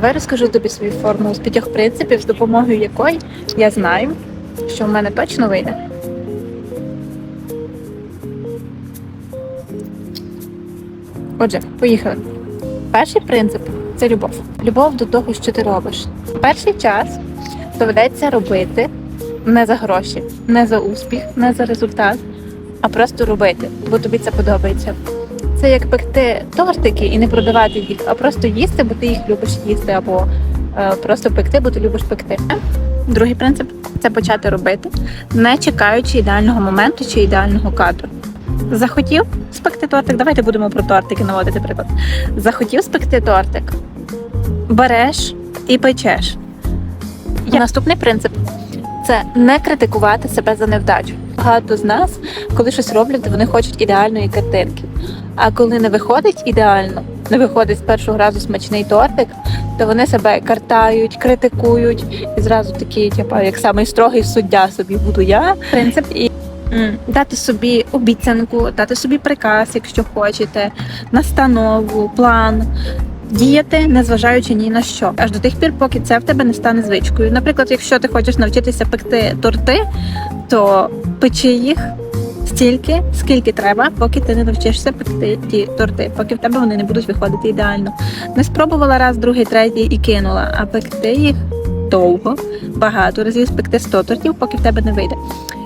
Давай розкажу тобі свою формулу з п'ятьох принципів, з допомогою якої я знаю, що в мене точно вийде. Отже, поїхали. Перший принцип це любов. Любов до того, що ти робиш. Перший час доведеться робити не за гроші, не за успіх, не за результат, а просто робити, бо тобі це подобається. Це як пекти тортики і не продавати їх, а просто їсти, бо ти їх любиш їсти, або е, просто пекти, бо ти любиш пекти. Другий принцип це почати робити, не чекаючи ідеального моменту чи ідеального кадру. Захотів спекти тортик, давайте будемо про тортики наводити приклад. Захотів спекти тортик, береш і печеш. І наступний принцип це не критикувати себе за невдачу. Багато з нас, коли щось роблять, вони хочуть ідеальної картинки. А коли не виходить ідеально, не виходить з першого разу смачний тортик, то вони себе картають, критикують і зразу такі, типу, як самий строгий суддя собі буду я. Принцип і дати собі обіцянку, дати собі приказ, якщо хочете, настанову, план. Діяти, незважаючи ні на що, аж до тих пір, поки це в тебе не стане звичкою. Наприклад, якщо ти хочеш навчитися пекти торти, то печи їх стільки, скільки треба, поки ти не навчишся пекти ті торти, поки в тебе вони не будуть виходити ідеально. Не спробувала раз, другий, третій і кинула, а пекти їх довго, багато разів спекти 100 тортів, поки в тебе не вийде.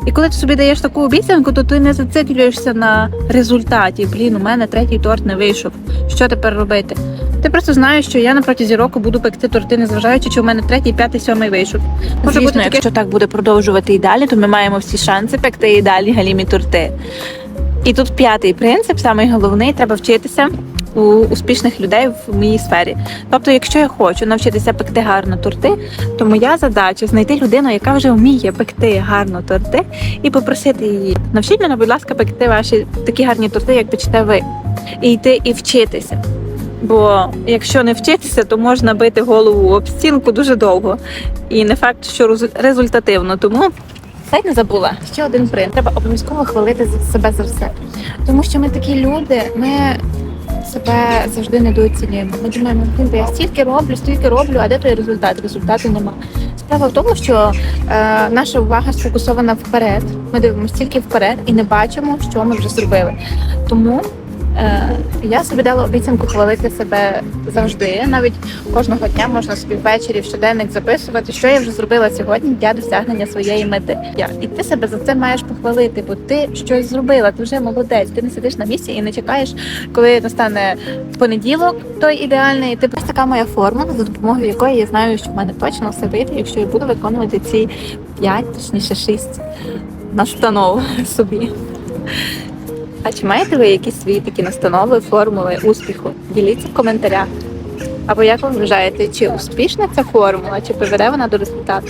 І коли ти собі даєш таку обіцянку, то ти не зациклюєшся на результаті. Блін, у мене третій торт не вийшов. Що тепер робити? Ти просто знаєш, що я на протязі року буду пекти торти, незважаючи, чи у мене третій, п'ятий, сьомий вийшов. Може бути таке, якщо так буде продовжувати і далі, то ми маємо всі шанси пекти і далі галімі торти. І тут п'ятий принцип, самий головний, треба вчитися у успішних людей в моїй сфері. Тобто, якщо я хочу навчитися пекти гарно торти, то моя задача знайти людину, яка вже вміє пекти гарно торти, і попросити її. Навчіть мене, будь ласка, пекти ваші такі гарні торти, як печете ви, і йти і вчитися. Бо якщо не вчитися, то можна бити голову об стінку дуже довго. І не факт, що результативно. Тому Сайт не забула. Ще один принцип. Треба обов'язково хвалити себе за все. Тому що ми такі люди, ми себе завжди недооцінюємо. Ми думаємо, «Блін, я стільки роблю, стільки роблю, а де той результат? Результату нема. Справа в тому, що е, наша увага сфокусована вперед. Ми дивимося тільки вперед і не бачимо, що ми вже зробили. Тому я собі дала обіцянку хвалити себе завжди. Навіть кожного дня можна собі ввечері в щоденник записувати, що я вже зробила сьогодні для досягнення своєї мети. І ти себе за це маєш похвалити, бо ти щось зробила. Ти вже молодець. Ти не сидиш на місці і не чекаєш, коли настане понеділок, той ідеальний. Ти ось така моя формула, за допомогою якої я знаю, що в мене точно все вийде, якщо я буду виконувати ці п'ять, точніше шість настанов собі. А чи маєте ви якісь свої такі настанови, формули успіху? Діліться в коментарях. Або як ви вважаєте, чи успішна ця формула, чи приведе вона до результату?